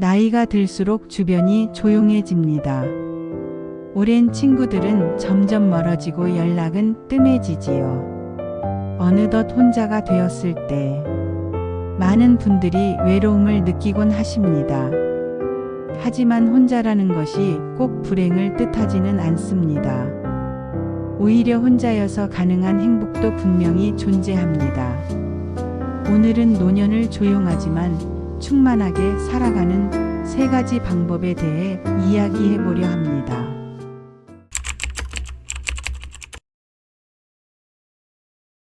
나이가 들수록 주변이 조용해집니다. 오랜 친구들은 점점 멀어지고 연락은 뜸해지지요. 어느덧 혼자가 되었을 때 많은 분들이 외로움을 느끼곤 하십니다. 하지만 혼자라는 것이 꼭 불행을 뜻하지는 않습니다. 오히려 혼자여서 가능한 행복도 분명히 존재합니다. 오늘은 노년을 조용하지만 충만하게 살아가는 세 가지 방법에 대해 이야기해 보려 합니다.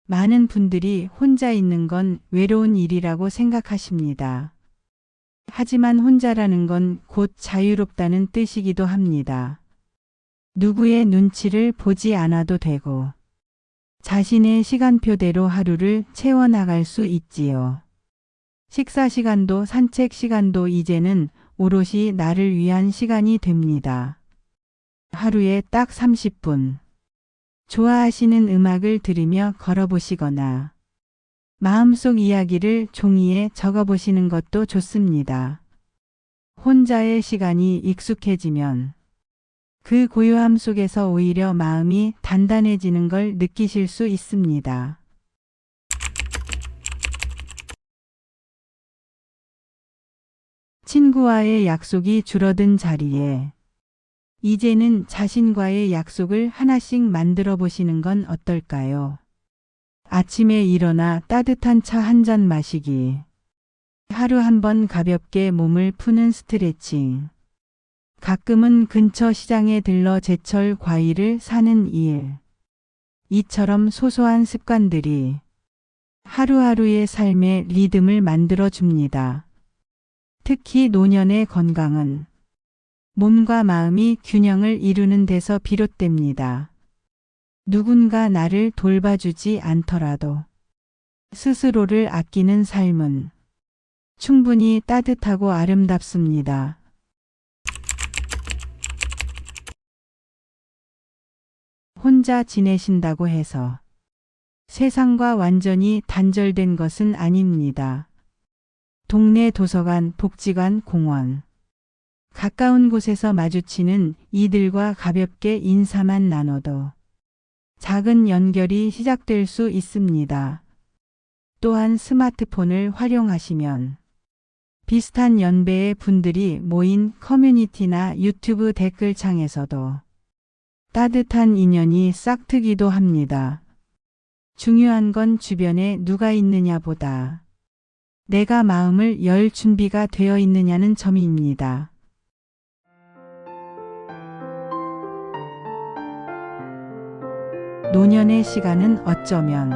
많은 분들이 혼자 있는 건 외로운 일이라고 생각하십니다. 하지만 혼자라는 건 곧 자유롭다는 뜻이기도 합니다. 누구의 눈치를 보지 않아도 되고, 자신의 시간표대로 하루를 채워나갈 수 있지요. 식사 시간도 산책 시간도 이제는 오롯이 나를 위한 시간이 됩니다. 하루에 딱 30분. 좋아하시는 음악을 들으며 걸어보시거나, 마음속 이야기를 종이에 적어보시는 것도 좋습니다. 혼자의 시간이 익숙해지면 그 고요함 속에서 오히려 마음이 단단해지는 걸 느끼실 수 있습니다. 친구와의 약속이 줄어든 자리에 이제는 자신과의 약속을 하나씩 만들어 보시는 건 어떨까요? 아침에 일어나 따뜻한 차 한 잔 마시기. 하루 한 번 가볍게 몸을 푸는 스트레칭. 가끔은 근처 시장에 들러 제철 과일을 사는 일. 이처럼 소소한 습관들이 하루하루의 삶의 리듬을 만들어 줍니다. 특히 노년의 건강은 몸과 마음이 균형을 이루는 데서 비롯됩니다. 누군가 나를 돌봐주지 않더라도 스스로를 아끼는 삶은 충분히 따뜻하고 아름답습니다. 혼자 지내신다고 해서 세상과 완전히 단절된 것은 아닙니다. 동네 도서관, 복지관, 공원. 가까운 곳에서 마주치는 이들과 가볍게 인사만 나눠도 작은 연결이 시작될 수 있습니다. 또한 스마트폰을 활용하시면 비슷한 연배의 분들이 모인 커뮤니티나 유튜브 댓글창에서도 따뜻한 인연이 싹트기도 합니다. 중요한 건 주변에 누가 있느냐보다 내가 마음을 열 준비가 되어 있느냐는 점입니다. 노년의 시간은 어쩌면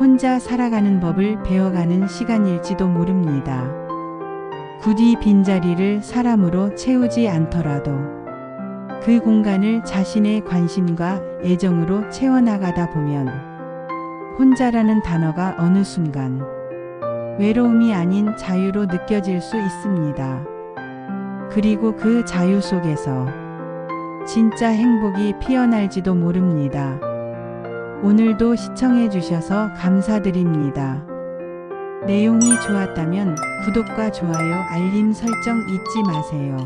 혼자 살아가는 법을 배워가는 시간일지도 모릅니다. 굳이 빈자리를 사람으로 채우지 않더라도 그 공간을 자신의 관심과 애정으로 채워나가다 보면 혼자라는 단어가 어느 순간 외로움이 아닌 자유로 느껴질 수 있습니다. 그리고 그 자유 속에서 진짜 행복이 피어날지도 모릅니다. 오늘도 시청해 주셔서 감사드립니다. 내용이 좋았다면 구독과 좋아요, 알림 설정 잊지 마세요.